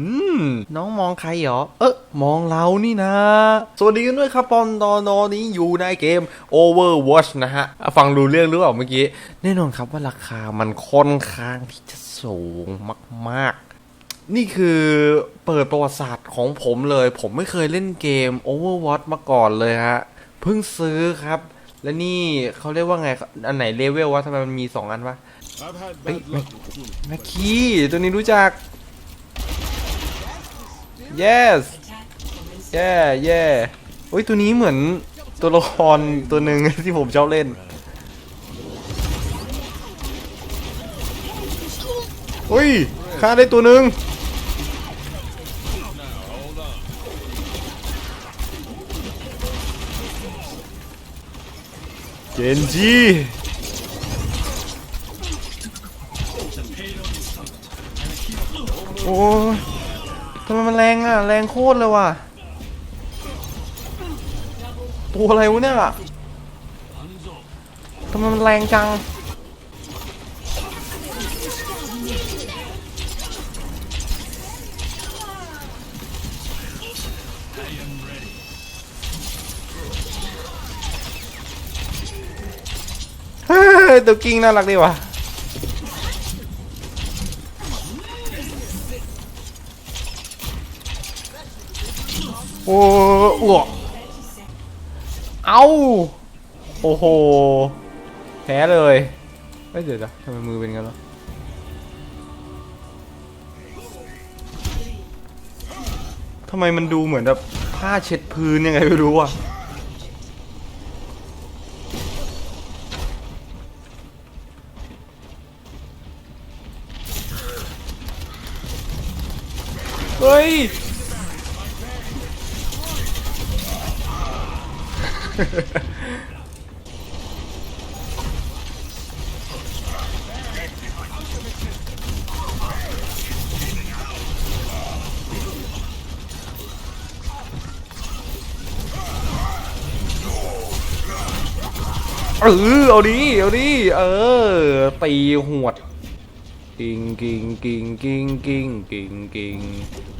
อืม น้องมองใครเหรอ เอ๊ะ มองเรานี่นะ สวัสดีกันด้วยครับปอนตอนนี้อยู่ในเกม Overwatch นะฮะ ฟังดูเรื่องหรือเปล่าเมื่อกี้ แน่นอนครับว่าราคามันค่อนข้างที่จะสูงมากๆ นี่คือเปิดประวัติศาสตร์ของผมเลย ผมไม่เคยเล่นเกม Overwatch มาก่อนเลยฮะ เพิ่งซื้อครับ และนี่เขาเรียกว่าไง อันไหนเลเวลวะทำไมมันมีสองอันวะ I've had Hey, bad luck with tools. แม็กกี้ตัวนี้รู้จัก yes แย่แย่โอ้ยตัวนี้เหมือนตัวละครตัวหนึ่งที่ผมชอบเล่นโอ้ยฆ่าได้ตัวหนึ่งเจนจีโอ้ ทำไมมันแรงอะ แรงโคตรเลยว่ะ ตัวอะไรวะเนี่ยทำไมมันแรงจัง เฮ้ยตัวกิ้งน่ารักดีว่ะ โอ้อ้วกเอาโอ้โหแพ้เลยไม่เดี๋ยวนะทำไมมือเป็นงั้นวะทำไมมันดูเหมือนแบบผ้าเช็ดพื้นยังไงไม่รู้อะเฮ้ย เออเอาดิเอาดิเออ ตีหวดกิงกิงกิงกิงกิงกิงกิง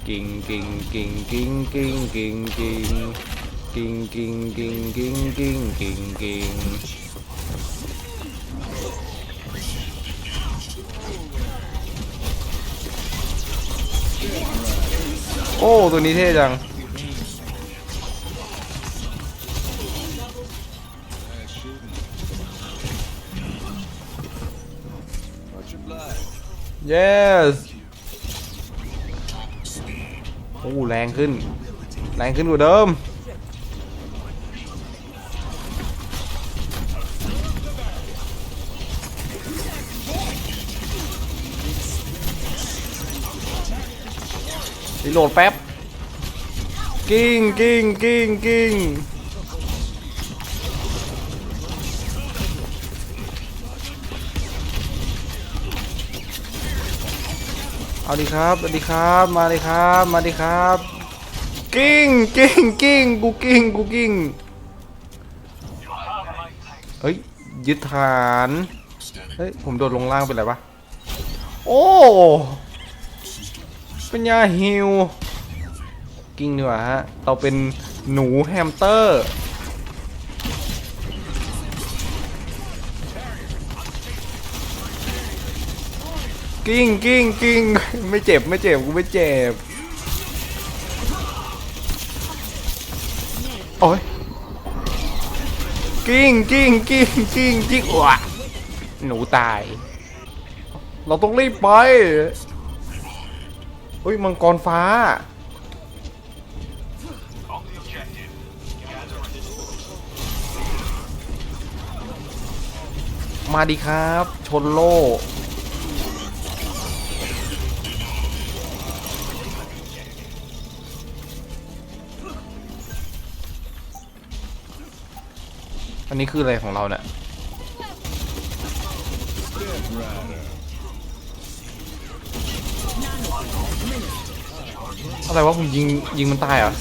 กิงกิงกิงกิงกิงกิงกิง กิงกิงกิงกิงกิงกิงกิงโอ้ ตัวนี้เท่จัง Watch your blood. yes โอ้ แรงขึ้น แรงขึ้นกว่าเดิม รีโหลดแป๊บ กิ้งกิ้งกิ้งกิ้งเอาดีครับสวัสดีครับ มาเลยครับ มาดีครับ กิ้งกิ้งกิ้งกูกิ้งกูกิ้งเฮ้ย ยึดฐาน เฮ้ย ผมโดดลงล่างเป็นไรวะ โอ้ ป็นยาฮิวกิ้งดีกว่าฮะ เราเป็นหนูแฮมสเตอร์ กิ้งกิ้งกิ้งไม่เจ็บไม่เจ็บกูไม่เจ็บ โอ้ย กิ้งกิ้งกิ้งกิ้งกิ้งอ้วหนูตาย เราต้องรีบไป เฮ้ยมังกรฟ้า มาดีครับ ชนโลกอันนี้คืออะไรของเราเนี่ย อะไรวะผมยิงยิงมันตายเหรอ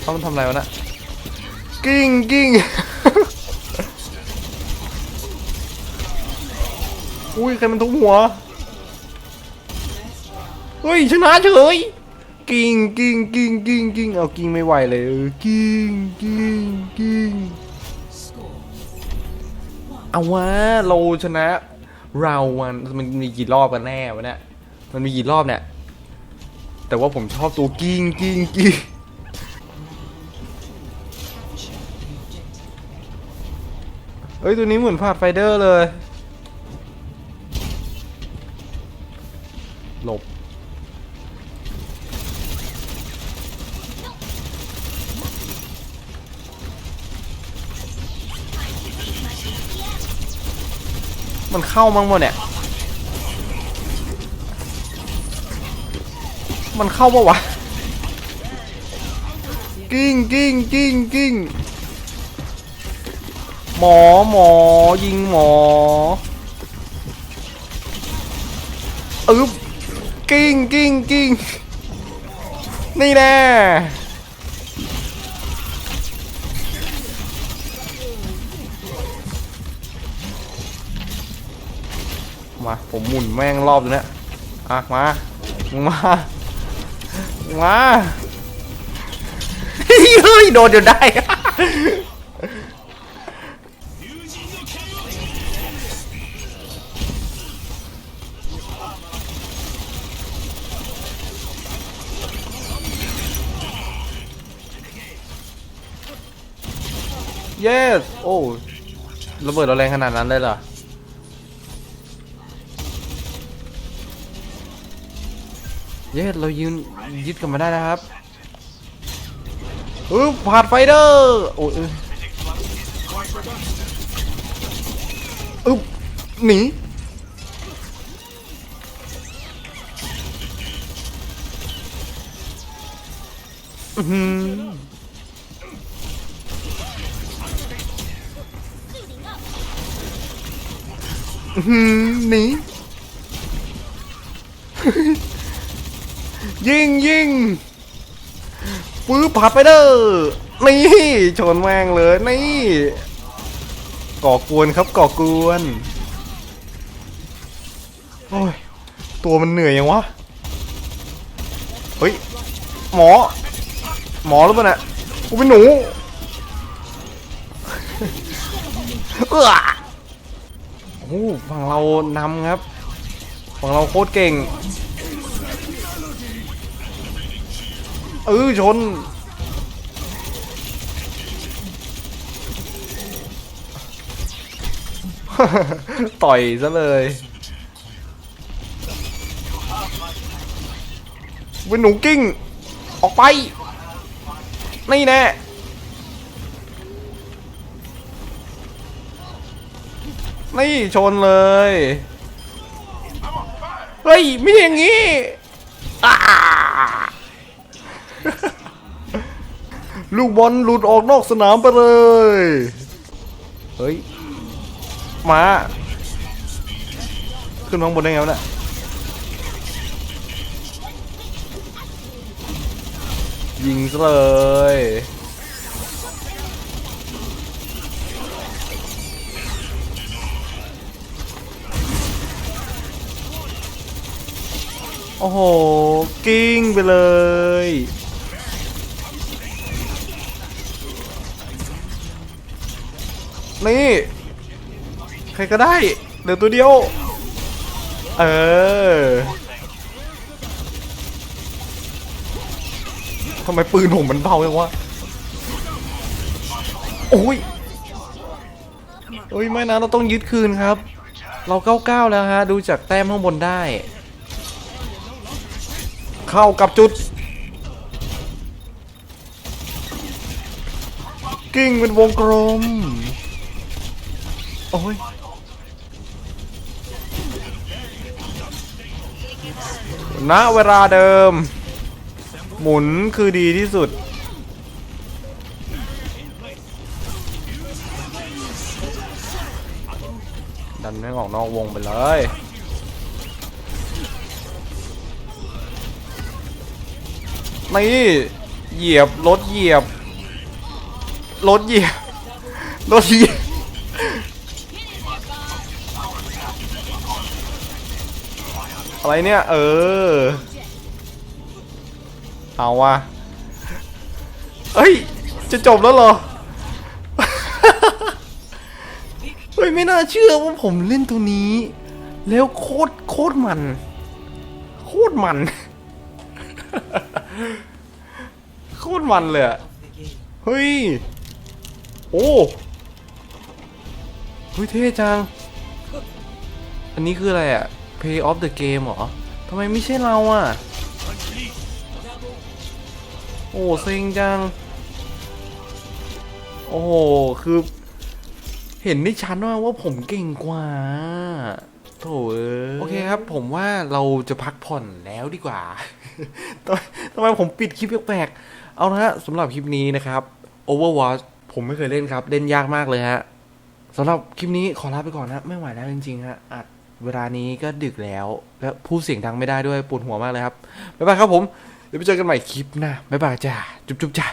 เขามันทำอะไรวะนะกิ้งกิ้งอุ้ยใครมันทุบหัวเฮ้ยชนะเฉยกิ้งกิ้งกิ้งกิ้งกิ้งเอากิ้งไม่ไหวเลยกิ้งกิ้งกิ้งเอาวะเราชนะ เรามันมันมีกี่รอบกันแน่วะเนี่ยมันมีกี่รอบเนี่ย แต่ว่าผมชอบตัวกิ้งกิ้งกิ้งเฮ้ยตัวนี้เหมือนพาดไฟเดอร์เลย หลบ มันเข้ามั้งวะเนี่ย มันเข้าปะวะ กิ้งกิ้งกิ้งกิ้งหมอหมอยิงหมออึ๊บกิ้งกิ้งกิ้งนี่แน่ มาผมหมุนแม่งรอบตัวเนี้ยอะมามึงมามึงมาเฮ้ยโดนจนได้ yes โอ้ระเบิดเราแรงขนาดนั้นเลยเหรอ เย้เรายืนยึดกันมาได้นะครับอึ๊บผ่านไฟเดอร์โอ้ยเอ้ยอึ๊บหนีอื้อหืออื้อหือหนี ยิงยิงปื้อผัดไปเด้อนี่ชนแม่งเลยนี่ก่อกวนครับก่อกวนโอ้ยตัวมันเหนื่อยยังวะเฮ้ยหมอ หมอหรือเปล่าเนี่ยกูเป็นหนูเออโอ้ฝั่งเรานำครับฝั่งเราโคตรเก่ง เออชน ต่อยซะเลยเป็นหนูกิ้ง ออกไป นี่แน่นี่ชนเลย เฮ้ย ไม่อย่างงี้อ่า ลูกบอลหลุดออกนอกสนามไปเลย เฮ้ย มา ขึ้นข้างบนได้ไงวะเนี่ยยิงซะเลย โอ้โห กิ้งไปเลย นี่ ใครก็ได้เหลือตัวเดียว เออทำไมปืนผมมันเบาจังวะ โอ้ยโอ้ยไม่นะเราต้องยึดคืนครับ เราเก้าเก้าแล้วฮะ ดูจากแต้มข้างบนได้ เข้ากับจุด กิ้งเป็นวงกลม โอ้ยณเวลาเดิม หมุนคือดีที่สุด ดันไม่งออกนอกวงไปเลยนี่เหยียบรถเหยียบรถเหยียบรถเหยียบ อะไรเนี่ย เออ เอาวะเฮ้ย จะจบแล้วเหรอ เฮ้ย ไม่น่าเชื่อว่าผมเล่นตัวนี้ แล้วโคตรโคตรมัน โคตรมัน โคตรมันเลยเฮ้ย โอ้เฮ้ยเท่จัง อันนี้คืออะไรอะ Play of the game เหรอทำไมไม่ใช่เราอะโอ้เซ็งจัง โอ้โห คือ เห็นได้ชัดว่าว่าผมเก่งกว่าโถเอ้ยโอเคครับ ผมว่าเราจะพักผ่อนแล้วดีกว่าทำไมทำไมผมปิดคลิปแปลกๆเอาละฮะสำหรับคลิปนี้นะครับ Overwatch ผมไม่เคยเล่นครับ เล่นยากมากเลยฮะสำหรับคลิปนี้ขอลาไปก่อนนะ ไม่ไหวแล้วจริงๆฮะอัด เวลานี้ก็ดึกแล้ว และพูดเสียงดังไม่ได้ด้วยปวดหัวมากเลยครับ บ๊ายบายครับผม เดี๋ยวไปเจอกันใหม่คลิปหน้า บ๊ายบายจ้า จุ๊บจุ๊บจ้า